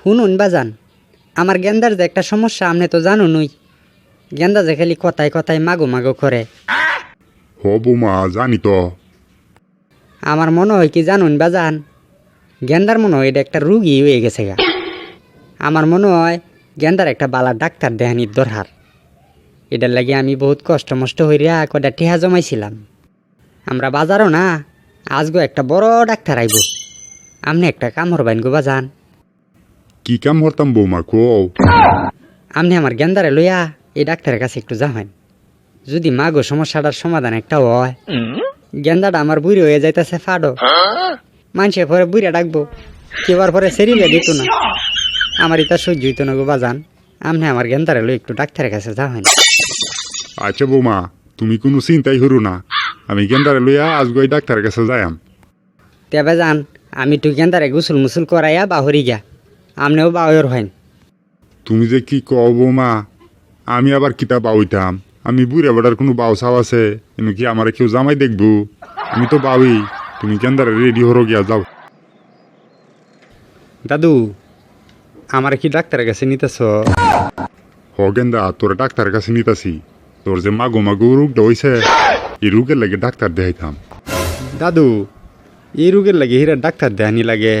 শুনুন বাজান আমার গেন্দার যে একটা সমস্যা আপনি তো জানুনই। গেন্দা যে খালি কথায় কথায় মাগো মাগো করে। হ বৌমা জানি তো। আমার মনে হয় কি জানুন বাজান গেন্দার মনে হয় এটা একটা রুগী হয়ে গেছে গা। আমার মনে হয় গেন্দার একটা বালা ডাক্তার দেহানির দরকার এটার লাগে আমি বহুত কষ্ট মষ্ট হইয়া কটা টিহা জমাইছিলাম। আমরা বাজারও না আজগো একটা বড় ডাক্তার আইব। আপনি একটা কাম হরবাইন গো বাজান কি কাম হরতাম বৌমা কো আপনি আমার গেন্দারে লইয়া এই ডাক্তারের কাছে একটু যাবেন যদি মাগো সমস্যাটার সমাধান একটা হয় গেন্দাটা আমার বুড়ি হয়ে যাইতেছে ফাডো। মানুষের পরে বুড়িয়া ডাকবো কেবার পরে সেরিলে দিত না। আমার এটা সহ্য হইতো না গো বাজান। আপনি আমার গেন্দারে লই একটু ডাক্তারের কাছে যাবেন আচ্ছা বৌমা তুমি কোনো চিন্তাই হরু না। আমি গেন্দারে লইয়া আজ গই ডাক্তারের কাছে যাইম তেবে যান আমি একটু গেন্দারে গুসুল মুসুল করাইয়া বাহরি গা আপনিও বাহর হইন। তুমি যে কি কও বৌমা আমি আবার কিতা বাউইতাম আমি বুড়ে বেড়ার কোনো বাউ চাও আছে? এমনি কি আমার কেউ জামাই দেখব? আমি তো বাউই তুমি গেন্দারে রেডি হরো গিয়া যাও। দাদু আমার কি ডাক্তারের কাছে নিতেছ? হ গেন্দা তোর ডাক্তারের কাছে নিতাছি। তোর যে মাগো মাগো রোগটা হইছে এই রোগের লাগে ডাক্তার দেখাইতাম দাদু এই রোগের লাগে হিরা ডাক্তার দেহানি লাগে।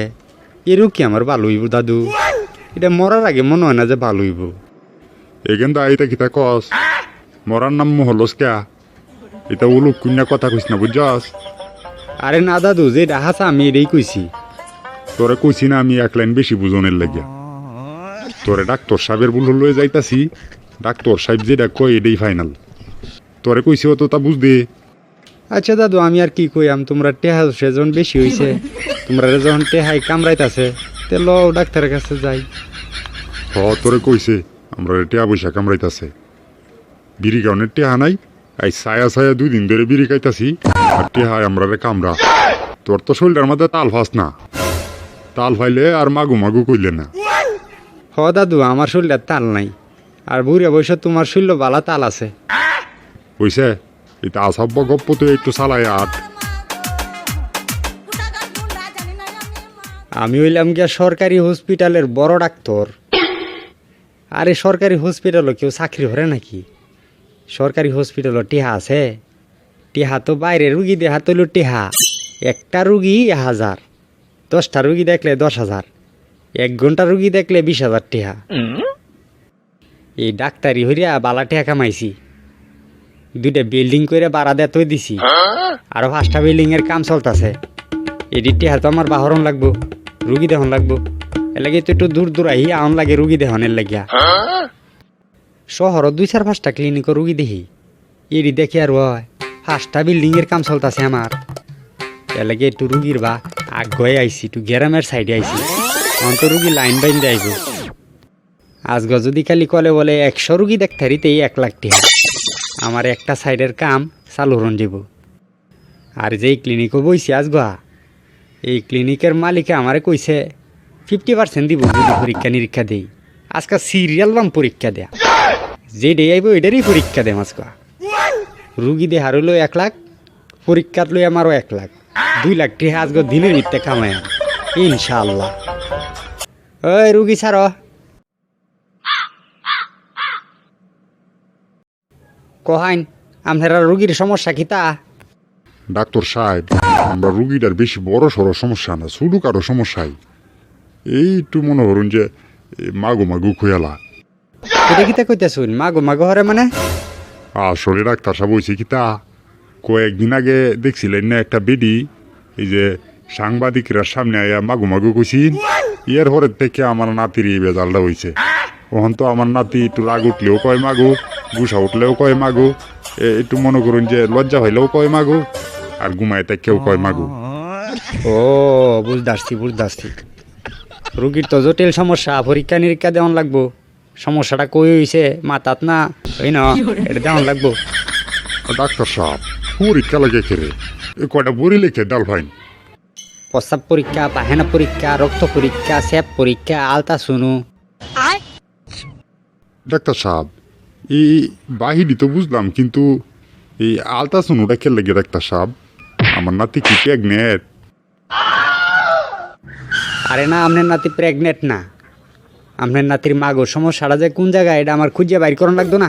এই রোগ কি আমার ভালো হইব দাদু? এটা মরার আগে মনে হয় না যে ভালো হইব। এ গেন্দা এটা কিতা কস? মরার নাম মহলস কে এটা উলুক কুন্যা কথা কইস না বুঝছস? আরে না দাদু যে হাসা আমি এটাই কইছি। তোরে কইছি না আমি এক লাইন বেশি বুঝনের লাগিয়া। তোরে ডাক্তার সাহেবের ভুল লয়ে যাইতাছি। ডাক্তার সাহেব যেটা কয় এটাই ফাইনাল তোরে কইছি অত তা বুঝ দে আচ্ছা দাদু আমি আর কি কইয়াম? তোমরা টেহা সেজন বেশি হইছে। তোমরা যখন টেহাই কামড়াইতাছে তে ল ডাক্তারের কাছে যাই। হ তোরে কইছে আমরা টিয়া বৈশা কামড়াইতাছে। বিড়ি গাউনের টেহা নাই এই ছায়া ছায়া দুই দিন ধরে বিড়ি খাইতাছি আর টেহায় আমরা রে কামড়া। তোর তো শরীরটার মধ্যে তাল ফাস না। তাল ফাইলে আর মাগু মাগু কইলে না। হ দাদু আমার শরীরে তাল নাই। আর বুড়ে বয়সে তোমার শরীর বালা তাল আছে। কইছে এটা আসাব্য গপ্প তো একটু চালায় আট আমি হইলাম গিয়া সরকারি হসপিটালের বড় ডাক্তার। আরে সরকারি হসপিটালও কেউ চাকরি হরে নাকি? সরকারি হসপিটালও টিহা আছে। টিহা তো বাইরে রুগী দেখা তৈল টিহা। একটা রুগী এক হাজার দশটা রুগী দেখলে দশ হাজার এক ঘণ্টা রুগী দেখলে বিশ হাজার টিহা। এই ডাক্তারি হইয়া বালা টিহা কামাইছি। দুইটা বিল্ডিং করে বাড়া দেয়া তৈ দিছি। আরও পাঁচটা বিল্ডিং এর কাম চলতেছে। এডিট টিহা তো আমার বাহরণ লাগবো। রুগী দেহন লাগবো। এর লাগে তো একটু দূর দূর আহি আউন লাগে রুগী দেহনের লাগিয়া। শহর দুই চার পাঁচটা ক্লিনিক রুগী দেখি এডি দেখি আর হয় পাঁচটা বিল্ডিং এর কাম চলতেছে আমার। এর লাগে একটু রুগীর বা আগে আইছি একটু গ্রামের সাইডে আইছি। অন্ত রুগী লাইন বাইন আইব। আজগ যদি খালি কলে বলে একশো রুগী দেখতে হারিতেই এক লাখ টিহা। আমার একটা সাইডের কাম চালু যাব আর যেই ক্লিনিকও বইছি আজগা এই ক্লিনিকের মালিকে আমারে কইছে ফিফটি পার্সেন্ট দিব যদি পরীক্ষা নিরীক্ষা দেই। আজকে সিরিয়াল বাম পরীক্ষা দেয়া। যে ডে আইব এটারই পরীক্ষা দেম আজকে। রুগী দে হারলো এক লাখ, পরীক্ষাত লই আমারও এক লাখ। দুই লাখ টিহা আজকে দিনের মিথ্যে কামায় ইনশাল্লাহ ওই রুগী ছাড়। কহাইন আপনারা রুগীর সমস্যা কিতা ডাক্তার সাহেব আমরা রুগীটার বেশি বড় সড়ো সমস্যা না শুধু কারও সমস্যাই। এই একটু মনে করুন যে মাগো মাগু খুয়ালা। এটা কিতা কইতেছুন? মাগো মাগো হরে মানে? আসলে ডাক্তার সাহেব হয়েছে কি তা? কয়েকদিন আগে দেখছিলেন না একটা বেডি? এই যে সাংবাদিকরা সামনে আয়া মাগু মাগু কইছিন? ইয়ার পরের থেকে আমার নাতির এই বেজালটা হয়েছে ওখান তো আমার নাতি একটু রাগ উঠলেও কয় মাগু গুসা উঠলেও কয় মাগু একটু মনে করুন যে লজ্জা হইলেও কয় মাগু। আর ঘুমায় কেউ কয় মাগু ও বুঝদাসছি বুঝদাসছি। রুগীর তো জটিল সমস্যা পরীক্ষা নিরীক্ষা দেওয়ান লাগবো। সমস্যাটা কই হইছে মাথাত না? ওই না এটা দেওয়ান লাগবো। ডাক্তার সাহেব পরীক্ষা লাগে এ কয়টা বড়ি লেখে ডাল ভাইন? প্রস্রাব পরীক্ষা পাহেনা পরীক্ষা রক্ত পরীক্ষা স্যাপ পরীক্ষা আলতা শুনু। ডাক্তার সাহেব এই বাহিরি তো বুঝলাম কিন্তু এই আলতা শুনুটা কে লাগে ডাক্তার সাহেব? আমার নাতি কি প্রেগনেট আরে না আপনার নাতি প্রেগনেন্ট না। আপনার নাতির মাগো সমস্যাটা যে কোন জায়গায় এটা আমার খুঁজে বাইর করানো লাগতো না।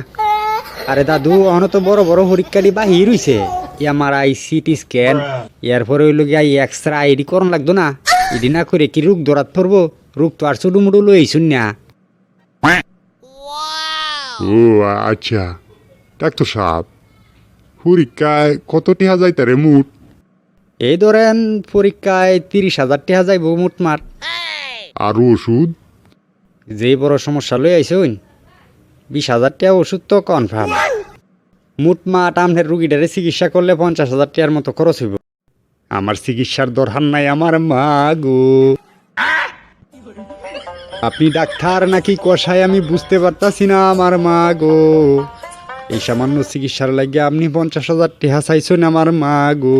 আরে দাদু অহন তো বড় বড় পরীক্ষাটি বাহির হইছে। আমার আই সিটি স্ক্যান এরপরে হইল গিয়া এক্স রে আইডি করন লাগতো না। এডি না করে কি রোগ ধরাত পড়ব? রোগ তো আর চুডু মুডু লই না। ও আচ্ছা। ডাক্তার সাহেব পরীক্ষায় কত টিহা যাইতারে মুট? এই ধরেন পরীক্ষায় তিরিশ হাজার টাকা যাইব মোটমাট আর ওষুধ? যে বড় সমস্যা লই আইসুন বিশ হাজার টাকা ওষুধ তো কনফার্ম মুটমাট আমনের রুগীটারে চিকিৎসা করলে পঞ্চাশ হাজার টিয়ার মতো খরচ হইব। আমার চিকিৎসার দরকার নাই আমার মা গো। আপনি ডাক্তার নাকি কষাই আমি বুঝতে পারতাছি না আমার মা গো। এই সামান্য চিকিৎসার লাগে আপনি পঞ্চাশ হাজার টাকা চাইছেন আমার মা গো।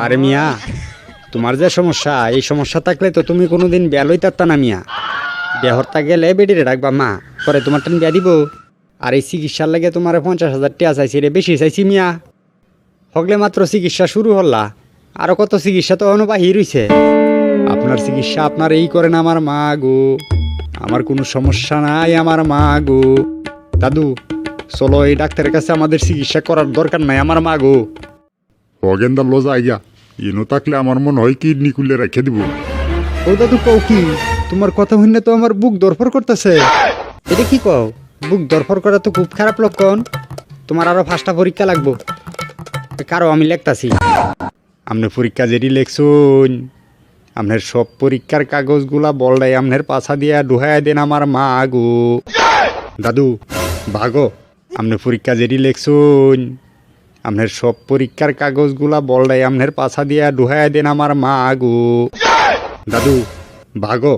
আরে মিয়া, তোমার যে সমস্যা, এই সমস্যা থাকলে তো তুমি কোনোদিন বেলই তারতা না মিয়া। বেহরতা গেলে বেডিরে রাখবা মা, পরে তোমার টান বিয়া দিব। আর এই চিকিৎসার লাগে তোমার পঞ্চাশ হাজার টিয়া চাইছি রে, বেশি চাইছি মিয়া। হগলে মাত্র চিকিৎসা শুরু হল্লা, আরও কত চিকিৎসা তো অনু বাহির আপনার চিকিৎসা আপনার এই করেন আমার মা গো। আমার কোনো সমস্যা নাই আমার মা গো। দাদু, চলো এই ডাক্তারের কাছে আমাদের চিকিৎসা করার দরকার নাই আমার মা গো। অগেন্দা লো জায়গা ইনো থাকলে আমার মনে হয় কিডনি খুলে রেখে দিব। ও দাদু কও কি, তোমার কথা শুনে তো আমার বুক দরফর করতেছে। এটা কি কও, বুক দরফর করা তো খুব খারাপ লক্ষণ তোমার আরও পাঁচটা পরীক্ষা লাগবো। কারও আমি লেখতাছি। আপনি পরীক্ষা যেটি লেখছুন আপনার সব পরীক্ষার কাগজগুলা বললাই আপনার পাছা দিয়া ডুহাই দেন আমার মা গো। দাদু, ভাগো আপনি পরীক্ষা যেটি লেখছুন। আপনার সব পরীক্ষার কাগজগুলা বললাই আপনার পাছা দিয়া ডুহাই দেন আমার মা আগু। দাদু ভাগো